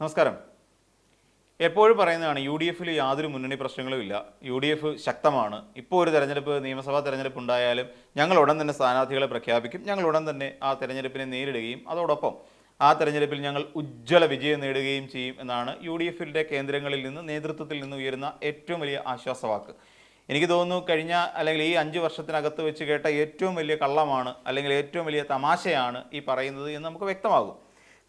നമസ്കാരം. എപ്പോഴും പറയുന്നതാണ് യു ഡി എഫിൽ യാതൊരു മുന്നണി പ്രശ്നങ്ങളും ഇല്ല. യു ഡി എഫ് ശക്തമാണ്. ഇപ്പോൾ ഒരു തെരഞ്ഞെടുപ്പ് നിയമസഭാ തെരഞ്ഞെടുപ്പ് ഉണ്ടായാലും ഞങ്ങൾ ഉടൻ തന്നെ സ്ഥാനാർത്ഥികളെ പ്രഖ്യാപിക്കും. ഞങ്ങൾ ഉടൻ തന്നെ ആ തെരഞ്ഞെടുപ്പിനെ നേരിടുകയും അതോടൊപ്പം ആ തെരഞ്ഞെടുപ്പിൽ ഞങ്ങൾ ഉജ്ജ്വല വിജയം നേടുകയും ചെയ്യും എന്നാണ് യു ഡി എഫിന്റെ കേന്ദ്രങ്ങളിൽ നിന്ന് നേതൃത്വത്തിൽ നിന്ന് ഉയരുന്ന ഏറ്റവും വലിയ ആശ്വാസവാക്ക്. എനിക്ക് തോന്നുന്നു കഴിഞ്ഞ അല്ലെങ്കിൽ ഈ അഞ്ച് വർഷത്തിനകത്ത് വെച്ച് കേട്ട ഏറ്റവും വലിയ കള്ളമാണ് അല്ലെങ്കിൽ ഏറ്റവും വലിയ തമാശയാണ് ഈ പറയുന്നത് എന്ന് നമുക്ക് വ്യക്തമാകും.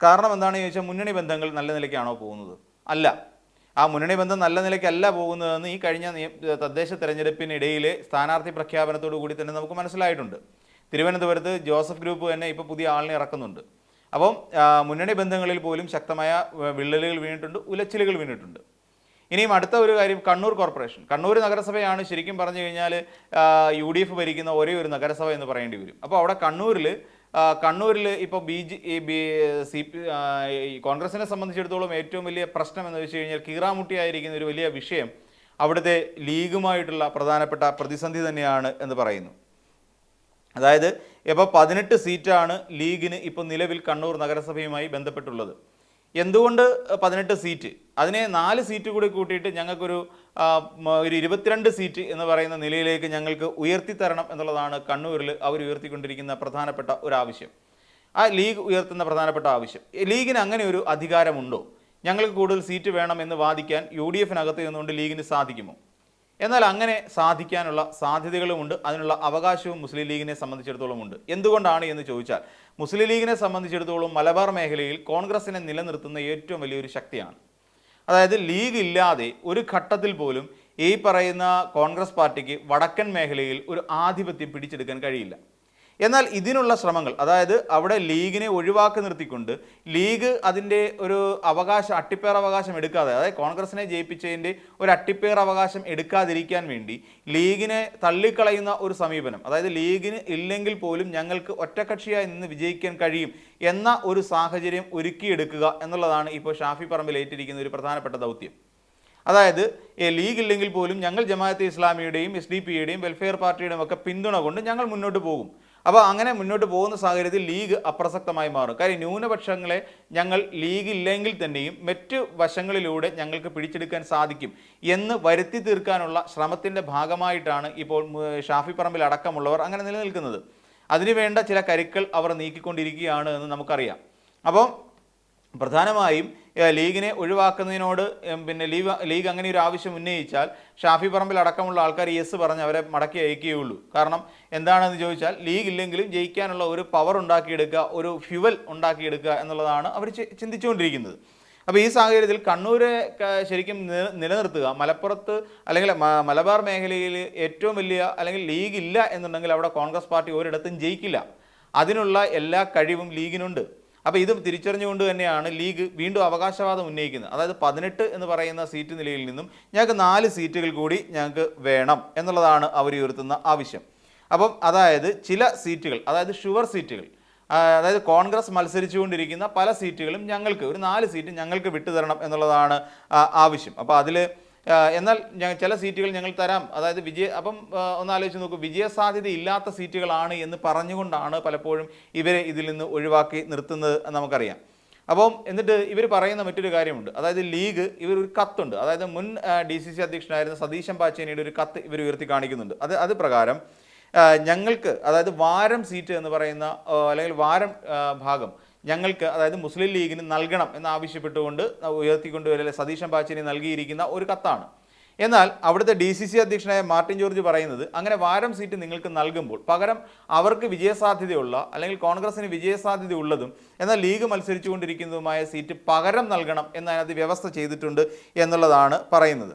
കാരണം എന്താണെന്ന് ചോദിച്ചാൽ മുന്നണി ബന്ധങ്ങൾ നല്ല നിലയ്ക്കാണോ പോകുന്നത്? അല്ല. ആ മുന്നണി ബന്ധം നല്ല നിലയ്ക്കല്ല പോകുന്നതെന്ന് ഈ കഴിഞ്ഞ തദ്ദേശ തെരഞ്ഞെടുപ്പിനിടയിലെ സ്ഥാനാർത്ഥി പ്രഖ്യാപനത്തോടു കൂടി തന്നെ നമുക്ക് മനസ്സിലായിട്ടുണ്ട്. തിരുവനന്തപുരത്ത് ജോസഫ് ഗ്രൂപ്പ് തന്നെ ഇപ്പോൾ പുതിയ ആളിനെ ഇറക്കുന്നുണ്ട്. അപ്പം മുന്നണി ബന്ധങ്ങളിൽ പോലും ശക്തമായ വിള്ളലുകൾ വീണിട്ടുണ്ട് ഉലച്ചിലുകൾ വീണിട്ടുണ്ട്. ഇനിയും അടുത്ത ഒരു കാര്യം കണ്ണൂർ കോർപ്പറേഷൻ. കണ്ണൂർ നഗരസഭയാണ് ശരിക്കും പറഞ്ഞു കഴിഞ്ഞാൽ യു ഡി എഫ് ഭരിക്കുന്ന ഒരേ ഒരു നഗരസഭ എന്ന് പറയേണ്ടി വരും. അപ്പോൾ അവിടെ കണ്ണൂരിൽ കണ്ണൂരിൽ ഇപ്പോൾ ബി ജി സി പി കോൺഗ്രസിനെ സംബന്ധിച്ചിടത്തോളം ഏറ്റവും വലിയ പ്രശ്നം എന്ന് വെച്ച് കഴിഞ്ഞാൽ കീറാമുട്ടിയായിരിക്കുന്ന ഒരു വലിയ വിഷയം അവിടുത്തെ ലീഗുമായിട്ടുള്ള പ്രധാനപ്പെട്ട പ്രതിസന്ധി തന്നെയാണ് എന്ന് പറയുന്നു. അതായത് ഇപ്പോൾ പതിനെട്ട് സീറ്റാണ് ലീഗിന് ഇപ്പോൾ നിലവിൽ കണ്ണൂർ നഗരസഭയുമായി ബന്ധപ്പെട്ടുള്ളത്. എന്തുകൊണ്ട് പതിനെട്ട് സീറ്റ് അതിനെ നാല് സീറ്റ് കൂടി കൂട്ടിയിട്ട് ഞങ്ങൾക്കൊരു ഒരു ഇരുപത്തിരണ്ട് സീറ്റ് എന്ന് പറയുന്ന നിലയിലേക്ക് ഞങ്ങൾക്ക് ഉയർത്തിത്തരണം എന്നുള്ളതാണ് കണ്ണൂരിൽ അവർ ഉയർത്തിക്കൊണ്ടിരിക്കുന്ന പ്രധാനപ്പെട്ട ഒരു ആവശ്യം ആ ലീഗ് ഉയർത്തുന്ന പ്രധാനപ്പെട്ട ആവശ്യം. ലീഗിന് അങ്ങനെ ഒരു അധികാരമുണ്ടോ? ഞങ്ങൾക്ക് കൂടുതൽ സീറ്റ് വേണം എന്ന് വാദിക്കാൻ യു ഡി എഫിനകത്ത് നിന്നുകൊണ്ട് ലീഗിന് സാധിക്കുമോ? എന്നാൽ അങ്ങനെ സാധിക്കാനുള്ള സാധ്യതകളുമുണ്ട്. അതിനുള്ള അവകാശവും മുസ്ലിം ലീഗിനെ സംബന്ധിച്ചിടത്തോളം ഉണ്ട് എന്തുകൊണ്ടാണ് എന്ന് ചോദിച്ചാൽ മുസ്ലിം ലീഗിനെ സംബന്ധിച്ചിടത്തോളം മലബാർ മേഖലയിൽ കോൺഗ്രസിനെ നിലനിർത്തുന്ന ഏറ്റവും വലിയൊരു ശക്തിയാണ്. അതായത് ലീഗ് ഇല്ലാതെ ഒരു ഘട്ടത്തിൽ പോലും ഈ പറയുന്ന കോൺഗ്രസ് പാർട്ടിക്ക് വടക്കൻ മേഖലയിൽ ഒരു ആധിപത്യം പിടിച്ചെടുക്കാൻ കഴിയില്ല. എന്നാൽ ഇതിനുള്ള ശ്രമങ്ങൾ അതായത് അവിടെ ലീഗിനെ ഒഴിവാക്കി നിർത്തിക്കൊണ്ട് ലീഗ് അതിന്റെ ഒരു അവകാശം അട്ടിപ്പേർ അവകാശം എടുക്കാതെ അതായത് കോൺഗ്രസിനെ ജയിപ്പിച്ചതിന്റെ ഒരു അട്ടിപ്പേർ അവകാശം എടുക്കാതിരിക്കാൻ വേണ്ടി ലീഗിനെ തള്ളിക്കളയുന്ന ഒരു സമീപനം അതായത് ലീഗിന് ഇല്ലെങ്കിൽ പോലും ഞങ്ങൾക്ക് ഒറ്റക്കക്ഷിയായി നിന്ന് വിജയിക്കാൻ കഴിയും എന്ന ഒരു സാഹചര്യം ഒരുക്കിയെടുക്കുക എന്നുള്ളതാണ് ഇപ്പോൾ ഷാഫി പറമ്പിൽ ഏറ്റിരിക്കുന്ന ഒരു പ്രധാനപ്പെട്ട ദൗത്യം. അതായത് ലീഗ് ഇല്ലെങ്കിൽ പോലും ഞങ്ങൾ ജമാഅത്തെ ഇസ്ലാമിയുടെയും എസ് ഡി പിയുടെയും വെൽഫെയർ പാർട്ടിയുടെയും ഒക്കെ പിന്തുണ കൊണ്ട് ഞങ്ങൾ മുന്നോട്ട് പോകും. അപ്പോൾ അങ്ങനെ മുന്നോട്ട് പോകുന്ന സാഹചര്യത്തിൽ ലീഗ് അപ്രസക്തമായി മാറും. കാര്യം ന്യൂനപക്ഷങ്ങളെ ഞങ്ങൾ ലീഗ് ഇല്ലെങ്കിൽ തന്നെയും മറ്റ് വശങ്ങളിലൂടെ ഞങ്ങൾക്ക് പിടിച്ചെടുക്കാൻ സാധിക്കും എന്ന് വരുത്തി തീർക്കാനുള്ള ശ്രമത്തിന്റെ ഭാഗമായിട്ടാണ് ഇപ്പോൾ ഷാഫി പറമ്പിൽ അടക്കമുള്ളവർ അങ്ങനെ നിലനിൽക്കുന്നത്. അതിനുവേണ്ട ചില കരുക്കൾ അവർ നീക്കിക്കൊണ്ടിരിക്കുകയാണ് എന്ന് നമുക്കറിയാം. അപ്പോൾ പ്രധാനമായും ലീഗിനെ ഒഴിവാക്കുന്നതിനോട് പിന്നെ ലീഗ് ലീഗ് അങ്ങനെ ഒരു ആവശ്യം ഉന്നയിച്ചാൽ ഷാഫി പറമ്പിൽ അടക്കമുള്ള ആൾക്കാർ യെസ് പറഞ്ഞ് അവരെ മടക്കി അയക്കുകയുള്ളൂ. കാരണം എന്താണെന്ന് ചോദിച്ചാൽ ലീഗ് ഇല്ലെങ്കിലും ജയിക്കാനുള്ള ഒരു പവർ ഉണ്ടാക്കിയെടുക്കുക ഒരു ഫ്യുവൽ ഉണ്ടാക്കിയെടുക്കുക എന്നുള്ളതാണ് അവർ ചിന്തിച്ചുകൊണ്ടിരിക്കുന്നത്. അപ്പോൾ ഈ സാഹചര്യത്തിൽ കണ്ണൂരെ ശരിക്കും നിലനിർത്തുക മലപ്പുറത്ത് അല്ലെങ്കിൽ മലബാർ മേഖലയിൽ ഏറ്റവും വലിയ അല്ലെങ്കിൽ ലീഗ് ഇല്ല എന്നുണ്ടെങ്കിൽ അവിടെ കോൺഗ്രസ് പാർട്ടി ഒരിടത്തും ജയിക്കില്ല. അതിനുള്ള എല്ലാ കഴിവും ലീഗിനുണ്ട്. അപ്പോൾ ഇതും തിരിച്ചറിഞ്ഞുകൊണ്ട് തന്നെയാണ് ലീഗ് വീണ്ടും അവകാശവാദം ഉന്നയിക്കുന്നത്. അതായത് പതിനെട്ട് എന്ന് പറയുന്ന സീറ്റ് നിലയിൽ നിന്നും ഞങ്ങൾക്ക് നാല് സീറ്റുകൾ കൂടി ഞങ്ങൾക്ക് വേണം എന്നുള്ളതാണ് അവർ ഉയർത്തുന്ന ആവശ്യം. അപ്പം അതായത് ചില സീറ്റുകൾ അതായത് ഷുവർ സീറ്റുകൾ അതായത് കോൺഗ്രസ് മത്സരിച്ചുകൊണ്ടിരിക്കുന്ന പല സീറ്റുകളും ഞങ്ങൾക്ക് ഒരു നാല് സീറ്റ് ഞങ്ങൾക്ക് വിട്ടുതരണം എന്നുള്ളതാണ് ആവശ്യം. അപ്പോൾ അതിൽ എന്നാൽ ഞങ്ങൾ ചില സീറ്റുകൾ ഞങ്ങൾ തരാം. അതായത് വിജയ അപ്പം ഒന്ന് ആലോചിച്ച് നോക്കൂ. വിജയസാധ്യത ഇല്ലാത്ത സീറ്റുകളാണ് എന്ന് പറഞ്ഞുകൊണ്ടാണ് പലപ്പോഴും ഇവരെ ഇതിൽ നിന്ന് ഒഴിവാക്കി നിർത്തുന്നത് നമുക്കറിയാം. അപ്പം എന്നിട്ട് ഇവർ പറയുന്ന മറ്റൊരു കാര്യമുണ്ട്. അതായത് ലീഗ് ഇവർ ഒരു കത്തുണ്ട്. അതായത് മുൻ ഡി സി സി അധ്യക്ഷനായിരുന്ന സതീശൻ പാച്ചേനിയുടെ ഒരു കത്ത് ഇവർ ഉയർത്തി കാണിക്കുന്നുണ്ട്. അത് അത് പ്രകാരം ഞങ്ങൾക്ക് അതായത് വാരം സീറ്റ് എന്ന് പറയുന്ന അല്ലെങ്കിൽ വാരം ഭാഗം ഞങ്ങൾക്ക് അതായത് മുസ്ലിം ലീഗിന് നൽകണം എന്നാവശ്യപ്പെട്ടുകൊണ്ട് ഉയർത്തിക്കൊണ്ടുവരലെ സതീശൻ പാച്ചിനി നൽകിയിരിക്കുന്ന ഒരു കത്താണ്. എന്നാൽ അവിടുത്തെ ഡി സി സി അധ്യക്ഷനായ മാർട്ടിൻ ജോർജ് പറയുന്നത് അങ്ങനെ വാരം സീറ്റ് നിങ്ങൾക്ക് നൽകുമ്പോൾ പകരം അവർക്ക് വിജയസാധ്യതയുള്ള അല്ലെങ്കിൽ കോൺഗ്രസിന് വിജയസാധ്യത ഉള്ളതും എന്നാൽ ലീഗ് മത്സരിച്ചുകൊണ്ടിരിക്കുന്നതുമായ സീറ്റ് പകരം നൽകണം എന്നതിനകത്ത് വ്യവസ്ഥ ചെയ്തിട്ടുണ്ട് എന്നുള്ളതാണ് പറയുന്നത്.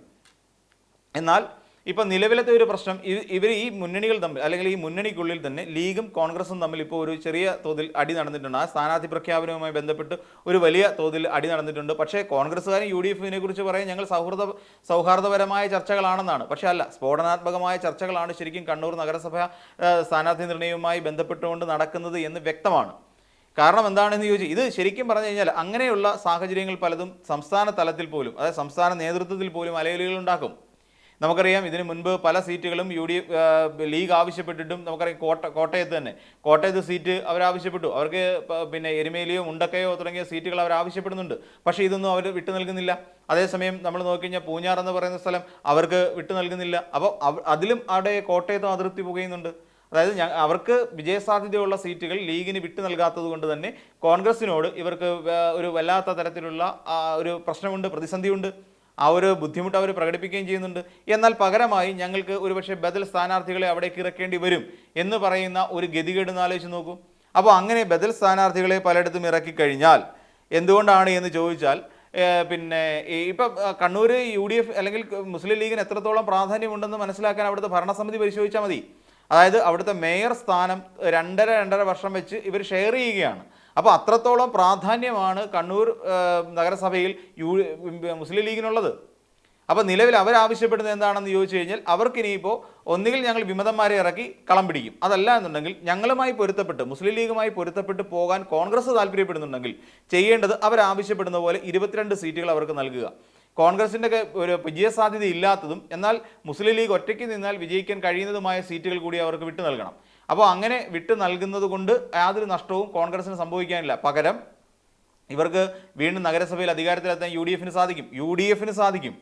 എന്നാൽ ഇപ്പം നിലവിലത്തെ ഒരു പ്രശ്നം ഇവർ ഈ മുന്നണികൾ തമ്മിൽ അല്ലെങ്കിൽ ഈ മുന്നണിക്കുള്ളിൽ തന്നെ ലീഗും കോൺഗ്രസും തമ്മിൽ ഇപ്പോൾ ഒരു ചെറിയ തോതിൽ അടി നടന്നിട്ടുണ്ട്. ആ സ്ഥാനാർത്ഥി പ്രഖ്യാപനവുമായി ബന്ധപ്പെട്ട് ഒരു വലിയ തോതിൽ അടി നടന്നിട്ടുണ്ട്. പക്ഷേ കോൺഗ്രസ്സുകാരും യു ഡി എഫിനെ കുറിച്ച് പറയാൻ ഞങ്ങൾ സൗഹൃദ സൗഹാർദ്ദപരമായ ചർച്ചകളാണെന്നാണ്. പക്ഷേ അല്ല സ്ഫോടനാത്മകമായ ചർച്ചകളാണ് ശരിക്കും കണ്ണൂർ നഗരസഭ സ്ഥാനാർത്ഥി നിർണയവുമായി ബന്ധപ്പെട്ടുകൊണ്ട് നടക്കുന്നത് എന്ന് വ്യക്തമാണ്. കാരണം എന്താണെന്ന് ചോദിച്ചാൽ ഇത് ശരിക്കും പറഞ്ഞു കഴിഞ്ഞാൽ അങ്ങനെയുള്ള സാഹചര്യങ്ങൾ പലതും സംസ്ഥാന തലത്തിൽ പോലും അതായത് സംസ്ഥാന നേതൃത്വത്തിൽ പോലും അലയലുകൾ ഉണ്ടാക്കും. നമുക്കറിയാം ഇതിനു മുൻപ് പല സീറ്റുകളും യു ഡി ലീഗ് ആവശ്യപ്പെട്ടിട്ടും നമുക്കറിയാം കോട്ട കോട്ടയത്ത് തന്നെ. കോട്ടയത്ത് സീറ്റ് അവർ ആവശ്യപ്പെട്ടു അവർക്ക് പിന്നെ എരുമേലിയോ മുണ്ടക്കയോ തുടങ്ങിയ സീറ്റുകൾ അവർ ആവശ്യപ്പെടുന്നുണ്ട്. പക്ഷേ ഇതൊന്നും അവർ വിട്ടു നൽകുന്നില്ല. അതേസമയം നമ്മൾ നോക്കിക്കഴിഞ്ഞാൽ പൂഞ്ഞാർ എന്ന് പറയുന്ന സ്ഥലം അവർക്ക് വിട്ടു നൽകുന്നില്ല. അപ്പോൾ അതിലും അവിടെ കോട്ടയത്തും അതിർത്തി പുകയുന്നുണ്ട്. അതായത് അവർക്ക് വിജയസാധ്യതയുള്ള സീറ്റുകൾ ലീഗിന് വിട്ടു നൽകാത്തത് കൊണ്ട് തന്നെ കോൺഗ്രസിനോട് ഇവർക്ക് ഒരു വല്ലാത്ത തരത്തിലുള്ള ഒരു പ്രശ്നമുണ്ട് പ്രതിസന്ധിയുണ്ട്. ആ ഒരു ബുദ്ധിമുട്ട് അവർ പ്രകടിപ്പിക്കുകയും ചെയ്യുന്നുണ്ട്. എന്നാൽ പകരമായി ഞങ്ങൾക്ക് ഒരുപക്ഷെ ബദൽ സ്ഥാനാർത്ഥികളെ അവിടേക്ക് ഇറക്കേണ്ടി വരും എന്ന് പറയുന്ന ഒരു ഗതികേട് ആലോചിച്ച് നോക്കൂ. അപ്പോൾ അങ്ങനെ ബദൽ സ്ഥാനാർത്ഥികളെ പലയിടത്തും ഇറക്കി കഴിഞ്ഞാൽ എന്തുകൊണ്ടാണ് എന്ന് ചോദിച്ചാൽ പിന്നെ ഇപ്പം കണ്ണൂർ യു ഡി എഫ് അല്ലെങ്കിൽ മുസ്ലിം ലീഗിന് എത്രത്തോളം പ്രാധാന്യമുണ്ടെന്ന് മനസ്സിലാക്കാൻ അവിടുത്തെ ഭരണസമിതി പരിശോധിച്ചാൽ മതി. അതായത് അവിടുത്തെ മേയർ സ്ഥാനം രണ്ടര രണ്ടര വർഷം വെച്ച് ഇവർ ഷെയർ ചെയ്യുകയാണ്. അപ്പോൾ അത്രത്തോളം പ്രാധാന്യമാണ് കണ്ണൂർ നഗരസഭയിൽ യു മുസ്ലിം ലീഗിനുള്ളത്. അപ്പോൾ നിലവിൽ അവരാവശ്യപ്പെടുന്നത് എന്താണെന്ന് ചോദിച്ചു കഴിഞ്ഞാൽ അവർക്ക് ഇനിയിപ്പോൾ ഒന്നുകിൽ ഞങ്ങൾ വിമതന്മാരെ ഇറക്കി കളം പിടിക്കും. അതല്ല എന്നുണ്ടെങ്കിൽ ഞങ്ങളുമായി പൊരുത്തപ്പെട്ട് മുസ്ലിം ലീഗുമായി പൊരുത്തപ്പെട്ട് പോകാൻ കോൺഗ്രസ് താല്പര്യപ്പെടുന്നുണ്ടെങ്കിൽ ചെയ്യേണ്ടത് അവരാവശ്യപ്പെടുന്ന പോലെ ഇരുപത്തിരണ്ട് സീറ്റുകൾ അവർക്ക് നൽകുക. കോൺഗ്രസിന്റെ ഒരു വിജയസാധ്യത ഇല്ലാത്തതും എന്നാൽ മുസ്ലിം ലീഗ് ഒറ്റയ്ക്ക് നിന്നാൽ വിജയിക്കാൻ കഴിയുന്നതുമായ സീറ്റുകൾ കൂടി അവർക്ക് വിട്ടു നൽകണം. അപ്പോൾ അങ്ങനെ വിട്ടു നൽകുന്നത് കൊണ്ട് യാതൊരു നഷ്ടവും കോൺഗ്രസിന് സംഭവിക്കാനില്ല. പകരം ഇവർക്ക് വീണ്ടും നഗരസഭയിൽ അധികാരത്തിലെത്താൻ യു ഡി എഫിന് സാധിക്കും. യു ഡി എഫിന് സാധിക്കും.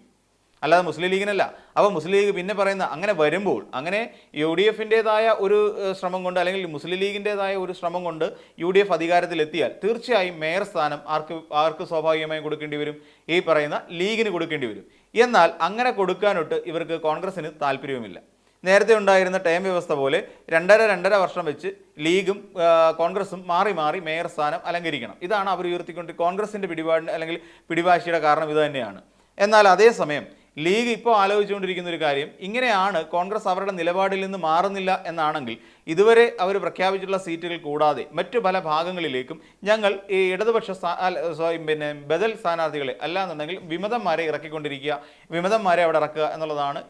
അല്ലാതെ മുസ്ലിം ലീഗിനല്ല. അപ്പോൾ മുസ്ലിം ലീഗ് പിന്നെ പറയുന്ന അങ്ങനെ വരുമ്പോൾ അങ്ങനെ യു ഡി എഫിന്റെതായ ഒരു ശ്രമം കൊണ്ട് അല്ലെങ്കിൽ മുസ്ലിം ലീഗിന്റെതായ ഒരു ശ്രമം കൊണ്ട് യു ഡി എഫ് അധികാരത്തിലെത്തിയാൽ തീർച്ചയായും മേയർ സ്ഥാനം ആർക്ക് ആർക്ക് സ്വാഭാവികമായും കൊടുക്കേണ്ടി വരും? ഈ പറയുന്ന ലീഗിന് കൊടുക്കേണ്ടി വരും. എന്നാൽ അങ്ങനെ കൊടുക്കാനൊട്ട് ഇവർക്ക് കോൺഗ്രസിന് താല്പര്യവുമില്ല. നേരത്തെ ഉണ്ടായിരുന്ന ടേം വ്യവസ്ഥ പോലെ രണ്ടര രണ്ടര വർഷം വെച്ച് ലീഗും കോൺഗ്രസും മാറി മാറി മേയർ സ്ഥാനം അലങ്കരിക്കണം. ഇതാണ് അവർ ഉയർത്തിക്കൊണ്ട് കോൺഗ്രസിന്റെ പിടിപാടിന് അല്ലെങ്കിൽ പിടിവാശിയുടെ കാരണം ഇത് തന്നെയാണ്. എന്നാൽ അതേസമയം ലീഗ് ഇപ്പോൾ ആലോചിച്ചുകൊണ്ടിരിക്കുന്ന ഒരു കാര്യം ഇങ്ങനെയാണ് കോൺഗ്രസ് അവരുടെ നിലപാടിൽ നിന്ന് മാറുന്നില്ല എന്നാണെങ്കിൽ ഇതുവരെ അവർ പ്രഖ്യാപിച്ചിട്ടുള്ള സീറ്റുകൾ കൂടാതെ മറ്റു പല ഭാഗങ്ങളിലേക്കും ഞങ്ങൾ ഈ ഇടതുപക്ഷ പിന്നെ ബദൽ സ്ഥാനാർത്ഥികളെ അല്ലാന്നുണ്ടെങ്കിൽ വിമതന്മാരെ ഇറക്കിക്കൊണ്ടിരിക്കുക വിമതന്മാരെ അവിടെ ഇറക്കുക എന്നുള്ളതാണ്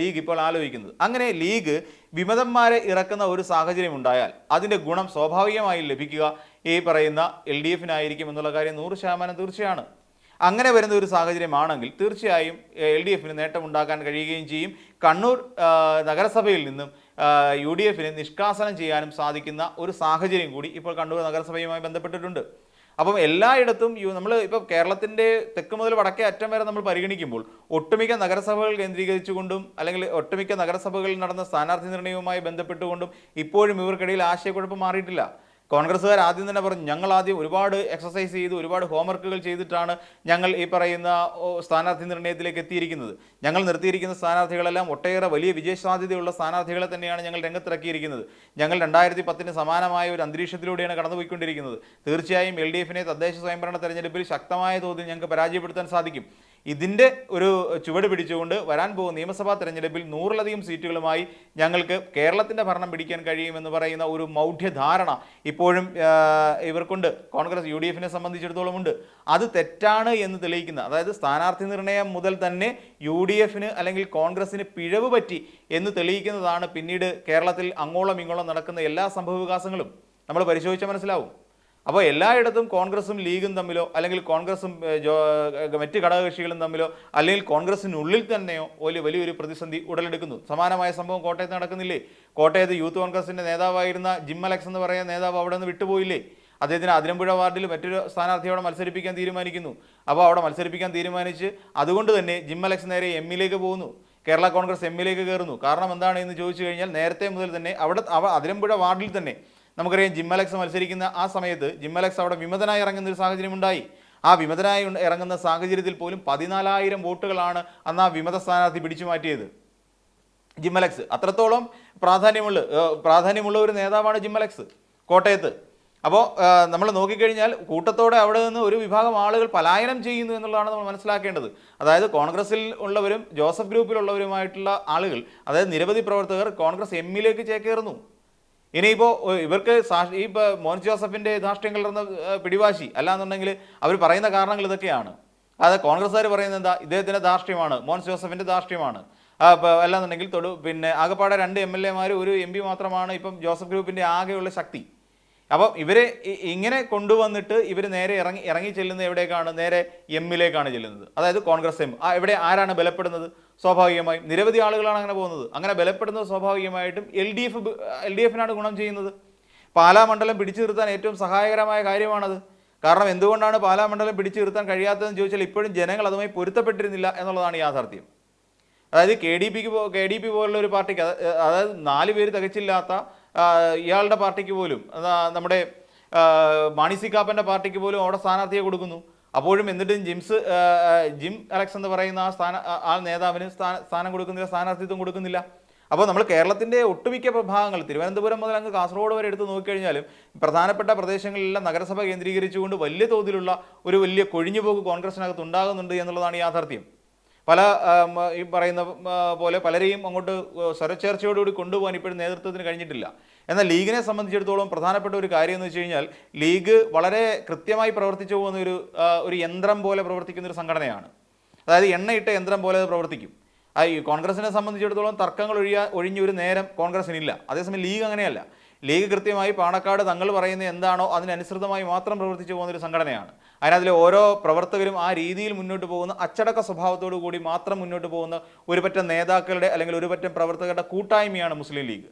ലീഗ് ഇപ്പോൾ ആലോചിക്കുന്നത്. അങ്ങനെ ലീഗ് വിമതന്മാരെ ഇറക്കുന്ന ഒരു സാഹചര്യം ഉണ്ടായാൽ അതിന്റെ ഗുണം സ്വാഭാവികമായി ലഭിക്കുക ഈ പറയുന്ന എൽ ഡി എഫിനായിരിക്കും എന്നുള്ള കാര്യം നൂറ് ശതമാനം തീർച്ചയാണ്. അങ്ങനെ വരുന്ന ഒരു സാഹചര്യമാണെങ്കിൽ തീർച്ചയായും എൽ ഡി എഫിന് നേട്ടമുണ്ടാക്കാൻ കഴിയുകയും ചെയ്യും. കണ്ണൂർ നഗരസഭയിൽ നിന്നും യു ഡി എഫിനെ നിഷ്കാസനം ചെയ്യാനും സാധിക്കുന്ന ഒരു സാഹചര്യം കൂടി ഇപ്പോൾ കണ്ണൂർ നഗരസഭയുമായി ബന്ധപ്പെട്ടിട്ടുണ്ട്. അപ്പം എല്ലായിടത്തും നമ്മൾ ഇപ്പോൾ കേരളത്തിന്റെ തെക്ക് മുതൽ വടക്കേ അറ്റം വരെ നമ്മൾ പരിഗണിക്കുമ്പോൾ ഒട്ടുമിക്ക നഗരസഭകൾ കേന്ദ്രീകരിച്ചുകൊണ്ടും അല്ലെങ്കിൽ ഒട്ടുമിക്ക നഗരസഭകളിൽ നടന്ന സ്ഥാനാർത്ഥി നിർണയവുമായി ബന്ധപ്പെട്ടുകൊണ്ടും ഇപ്പോഴും ഇവർക്കിടയിൽ ആശയക്കുഴപ്പം മാറിയിട്ടില്ല. കോൺഗ്രസ്സുകാർ ആദ്യം തന്നെ പറഞ്ഞു ഞങ്ങൾ ആദ്യം ഒരുപാട് എക്സസൈസ് ചെയ്ത് ഒരുപാട് ഹോംവർക്കുകൾ ചെയ്തിട്ടാണ് ഞങ്ങൾ ഈ പറയുന്ന സ്ഥാനാർത്ഥി നിർണയത്തിലേക്ക് എത്തിയിരിക്കുന്നത്. ഞങ്ങൾ നിർത്തിയിരിക്കുന്ന സ്ഥാനാർത്ഥികളെല്ലാം ഒട്ടേറെ വലിയ വിജയസാധ്യതയുള്ള സ്ഥാനാർത്ഥികളെ തന്നെയാണ് ഞങ്ങൾ രംഗത്തിറക്കിയിരിക്കുന്നത്. ഞങ്ങൾ രണ്ടായിരത്തി പത്തിന് സമാനമായ ഒരു അന്തരീക്ഷത്തിലൂടെയാണ് കടന്നുപോയിക്കൊണ്ടിരിക്കുന്നത്. തീർച്ചയായും എൽ ഡി എഫിനെ തദ്ദേശ സ്വയംഭരണ തെരഞ്ഞെടുപ്പിൽ ശക്തമായ തോതിൽ ഞങ്ങൾക്ക് പരാജയപ്പെടുത്താൻ സാധിക്കും. ഇതിന്റെ ഒരു ചുവട് പിടിച്ചുകൊണ്ട് വരാൻ പോകുന്ന നിയമസഭാ തെരഞ്ഞെടുപ്പിൽ നൂറിലധികം സീറ്റുകളുമായി ഞങ്ങൾക്ക് കേരളത്തിന്റെ ഭരണം പിടിക്കാൻ കഴിയുമെന്ന് പറയുന്ന ഒരു മൗഢ്യധാരണ ഇപ്പോഴും ഇവർക്കുണ്ട്. കോൺഗ്രസ് യു ഡി എഫിനെ സംബന്ധിച്ചിടത്തോളം ഉണ്ട്. അത് തെറ്റാണ് എന്ന് തെളിയിക്കുന്ന അതായത് സ്ഥാനാർത്ഥി നിർണയം മുതൽ തന്നെ യു ഡി എഫിന് അല്ലെങ്കിൽ കോൺഗ്രസിന് പിഴവ് പറ്റി എന്ന് തെളിയിക്കുന്നതാണ് പിന്നീട് കേരളത്തിൽ അങ്ങോളം ഇങ്ങോളം നടക്കുന്ന എല്ലാ സംഭവവികാസങ്ങളും. നമ്മൾ പരിശോധിച്ചാൽ മനസ്സിലാവും. അപ്പോൾ എല്ലായിടത്തും കോൺഗ്രസും ലീഗും തമ്മിലോ അല്ലെങ്കിൽ കോൺഗ്രസും മറ്റ് ഘടകകക്ഷികളും തമ്മിലോ അല്ലെങ്കിൽ കോൺഗ്രസിനുള്ളിൽ തന്നെയോ വലിയ വലിയൊരു പ്രതിസന്ധി ഉടലെടുക്കുന്നു. സമാനമായ സംഭവം കോട്ടയത്ത് നടക്കുന്നില്ലേ? കോട്ടയത്ത് യൂത്ത് കോൺഗ്രസിന്റെ നേതാവായിരുന്ന ജിം അലക്സ് എന്ന് പറയുന്ന നേതാവ് അവിടെ നിന്ന് വിട്ടുപോയില്ലേ? അദ്ദേഹത്തിന് അതിരമ്പുഴ വാർഡിൽ മറ്റൊരു സ്ഥാനാർത്ഥി അവിടെ മത്സരിപ്പിക്കാൻ തീരുമാനിക്കുന്നു. അപ്പോൾ അവിടെ മത്സരിപ്പിക്കാൻ തീരുമാനിച്ച് അതുകൊണ്ട് തന്നെ ജിം അലക്സ് നേരെ എമ്മിലേക്ക് പോകുന്നു. കേരള കോൺഗ്രസ് എമ്മിലേക്ക് കയറുന്നു. കാരണം എന്താണ് എന്ന് ചോദിച്ചു കഴിഞ്ഞാൽ നേരത്തെ മുതൽ തന്നെ അവിടെ അവ അതിരമ്പുഴ വാർഡിൽ തന്നെ നമുക്കറിയാം ജിമ്മലക്സ് മത്സരിക്കുന്ന ആ സമയത്ത് ജിമ്മലക്സ് അവിടെ വിമതനായി ഇറങ്ങുന്ന ഒരു സാഹചര്യം ഉണ്ടായി ആ വിമതനായി ഇറങ്ങുന്ന സാഹചര്യത്തിൽ പോലും പതിനാലായിരം വോട്ടുകളാണ് അന്ന് ആ വിമത സ്ഥാനാർത്ഥി പിടിച്ചു മാറ്റിയത്. ജിമ്മലക്സ് അത്രത്തോളം പ്രാധാന്യമുള്ള പ്രാധാന്യമുള്ള ഒരു നേതാവാണ് ജിമ്മലക്സ് കോട്ടയത്ത്. അപ്പോൾ നമ്മൾ നോക്കിക്കഴിഞ്ഞാൽ കൂട്ടത്തോടെ അവിടെ നിന്ന് ഒരു വിഭാഗം ആളുകൾ പലായനം ചെയ്യുന്നു എന്നുള്ളതാണ് നമ്മൾ മനസ്സിലാക്കേണ്ടത്. അതായത് കോൺഗ്രസിൽ ഉള്ളവരും ജോസഫ് ഗ്രൂപ്പിലുള്ളവരുമായിട്ടുള്ള ആളുകൾ അതായത് നിരവധി പ്രവർത്തകർ കോൺഗ്രസ് എമ്മിലേക്ക് ചേക്കേറുന്നു. ഇനിയിപ്പോൾ ഇവർക്ക് സാ- ഈ ഇപ്പോൾ മോൻ ജോസഫിന്റെ ധാർഷ്ട്യം കലർന്ന പിടിവാശി. അല്ലാന്നുണ്ടെങ്കിൽ അവർ പറയുന്ന കാരണങ്ങൾ ഇതൊക്കെയാണ്. അത് കോൺഗ്രസ്സുകാർ പറയുന്നത് എന്താ? ഇദ്ദേഹത്തിന്റെ ധാർഷ്ട്യമാണ്. മോൻ ജോസഫിന്റെ ധാർഷ്ട്യമാണ്. അല്ലാന്നുണ്ടെങ്കിൽ തൊടു പിന്നെ ആകെപ്പാടെ രണ്ട് എം എൽ എമാർ ഒരു എം പി മാത്രമാണ് ഇപ്പം ജോസഫ് ഗ്രൂപ്പിന്റെ ആകെയുള്ള ശക്തി. അപ്പം ഇവരെ ഇങ്ങനെ കൊണ്ടുവന്നിട്ട് ഇവർ നേരെ ഇറങ്ങി ഇറങ്ങി ചെല്ലുന്നത് എവിടേക്കാണ്? നേരെ എമ്മിലേക്കാണ് ചെല്ലുന്നത്. അതായത് കോൺഗ്രസ് എം. എവിടെ ആരാണ് ബലപ്പെടുന്നത്? സ്വാഭാവികമായും നിരവധി ആളുകളാണ് അങ്ങനെ പോകുന്നത്. അങ്ങനെ ബലപ്പെടുന്നത് സ്വാഭാവികമായിട്ടും L D F L D എഫിനാണ് ഗുണം ചെയ്യുന്നത്. പാലാ മണ്ഡലം പിടിച്ചു നിർത്താൻ ഏറ്റവും സഹായകരമായ കാര്യമാണത്. കാരണം എന്തുകൊണ്ടാണ് പാലാ മണ്ഡലം പിടിച്ചു നിർത്താൻ കഴിയാത്തതെന്ന് ചോദിച്ചാൽ ഇപ്പോഴും ജനങ്ങൾ അതുമായി പൊരുത്തപ്പെട്ടിരുന്നില്ല എന്നുള്ളതാണ് യാഥാർത്ഥ്യം. അതായത് കെ ഡി പിക്ക് കെ ഡി പി പോലുള്ള ഒരു പാർട്ടിക്ക് അതായത് നാല് പേര് തികച്ചില്ലാത്ത ഇയാളുടെ പാർട്ടിക്ക് പോലും നമ്മുടെ ആ, മാണി സി കാപ്പന്റെ പാർട്ടിക്ക് പോലും അവിടെ സ്ഥാനാർത്ഥിയെ കൊടുക്കുന്നു. അപ്പോഴും എന്നിട്ടും ജിംസ് ജിം അലക്സ് എന്ന് പറയുന്ന ആ സ്ഥാന ആ നേതാവിന് സ്ഥാന സ്ഥാനം കൊടുക്കുന്നില്ല സ്ഥാനാർത്ഥിത്വം കൊടുക്കുന്നില്ല. അപ്പോൾ നമ്മൾ കേരളത്തിന്റെ ഒട്ടുമിക്ക ഭാഗങ്ങൾ തിരുവനന്തപുരം മുതൽ അങ്ങ് കാസർഗോഡ് വരെ എടുത്ത് നോക്കിക്കഴിഞ്ഞാലും പ്രധാനപ്പെട്ട പ്രദേശങ്ങളിലെല്ലാം നഗരസഭ കേന്ദ്രീകരിച്ചുകൊണ്ട് വലിയ തോതിലുള്ള ഒരു വലിയ കൊഴിഞ്ഞുപോക്ക് കോൺഗ്രസിനകത്ത് ഉണ്ടാകുന്നുണ്ട് എന്നുള്ളതാണ് യാഥാർത്ഥ്യം. പല ഈ പറയുന്ന പോലെ പലരെയും അങ്ങോട്ട് സ്വരച്ചേർച്ചയോടുകൂടി കൊണ്ടുപോകാൻ ഇപ്പോഴും നേതൃത്വത്തിന് കഴിഞ്ഞിട്ടില്ല. എന്നാൽ ലീഗിനെ സംബന്ധിച്ചിടത്തോളം പ്രധാനപ്പെട്ട ഒരു കാര്യം എന്ന് വെച്ച് കഴിഞ്ഞാൽ ലീഗ് വളരെ കൃത്യമായി പ്രവർത്തിച്ചു പോകുന്ന ഒരു ഒരു യന്ത്രം പോലെ പ്രവർത്തിക്കുന്ന ഒരു സംഘടനയാണ്. അതായത് എണ്ണയിട്ട യന്ത്രം പോലെ അത് പ്രവർത്തിക്കും. ഈ കോൺഗ്രസിനെ സംബന്ധിച്ചിടത്തോളം തർക്കങ്ങൾ ഒഴിയാ ഒഴിഞ്ഞൊരു നേരം കോൺഗ്രസിനില്ല. അതേസമയം ലീഗ് അങ്ങനെയല്ല. ലീഗ് കൃത്യമായി പാണക്കാട് തങ്ങൾ പറയുന്ന എന്താണോ അതിനനുസൃതമായി മാത്രം പ്രവർത്തിച്ചു പോകുന്ന ഒരു സംഘടനയാണ്. അതിനതിലെ ഓരോ പ്രവർത്തകരും ആ രീതിയിൽ മുന്നോട്ട് പോകുന്ന അച്ചടക്ക സ്വഭാവത്തോടു കൂടി മാത്രം മുന്നോട്ട് പോകുന്ന ഒരുപറ്റം നേതാക്കളുടെ അല്ലെങ്കിൽ ഒരുപറ്റം പ്രവർത്തകരുടെ കൂട്ടായ്മയാണ് മുസ്ലിം ലീഗ്.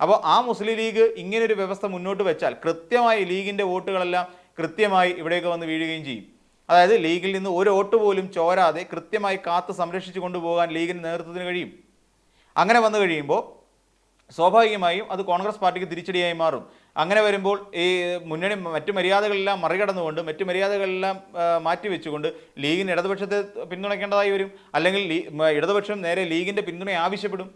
അപ്പോൾ ആ മുസ്ലിം ലീഗ് ഇങ്ങനൊരു വ്യവസ്ഥ മുന്നോട്ട് വെച്ചാൽ കൃത്യമായി ലീഗിന്റെ വോട്ടുകളെല്ലാം കൃത്യമായി ഇവിടേക്ക് വന്ന് വീഴുകയും ചെയ്യും. അതായത് ലീഗിൽ നിന്ന് ഒരു വോട്ട് പോലും ചോരാതെ കൃത്യമായി കാത്ത് സംരക്ഷിച്ചു കൊണ്ടുപോകാൻ ലീഗിന് നേതൃത്വത്തിന് കഴിയും. അങ്ങനെ വന്നു കഴിയുമ്പോൾ സ്വാഭാവികമായും അത് കോൺഗ്രസ് പാർട്ടിക്ക് തിരിച്ചടിയായി മാറും. അങ്ങനെ വരുമ്പോൾ ഈ മുന്നണി മറ്റു മര്യാദകളെല്ലാം മറികടന്നുകൊണ്ട് മറ്റു മര്യാദകളെല്ലാം മാറ്റിവെച്ചുകൊണ്ട് ലീഗിന് ഇടതുപക്ഷത്തെ പിന്തുണയ്ക്കേണ്ടതായി വരും. അല്ലെങ്കിൽ ഇടതുപക്ഷം നേരെ ലീഗിന്റെ പിന്തുണ ആവശ്യപ്പെടും.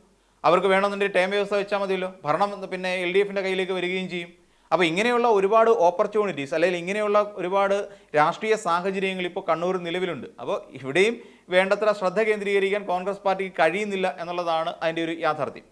അവർക്ക് വേണമെന്നുണ്ടെങ്കിൽ ടേം വ്യവസ്ഥ വെച്ചാൽ മതിയല്ലോ. ഭരണം പിന്നെ എൽ ഡി എഫിന്റെ കയ്യിലേക്ക് വരികയും ചെയ്യും. അപ്പോൾ ഇങ്ങനെയുള്ള ഒരുപാട് ഓപ്പർച്യൂണിറ്റീസ് അല്ലെങ്കിൽ ഇങ്ങനെയുള്ള ഒരുപാട് രാഷ്ട്രീയ സാഹചര്യങ്ങൾ ഇപ്പോൾ കണ്ണൂർ നിലവിലുണ്ട്. അപ്പോൾ ഇവിടെയും വേണ്ടത്ര ശ്രദ്ധ കേന്ദ്രീകരിക്കാൻ കോൺഗ്രസ് പാർട്ടിക്ക് കഴിയുന്നില്ല എന്നുള്ളതാണ് അതിന്റെ ഒരു യാഥാർത്ഥ്യം.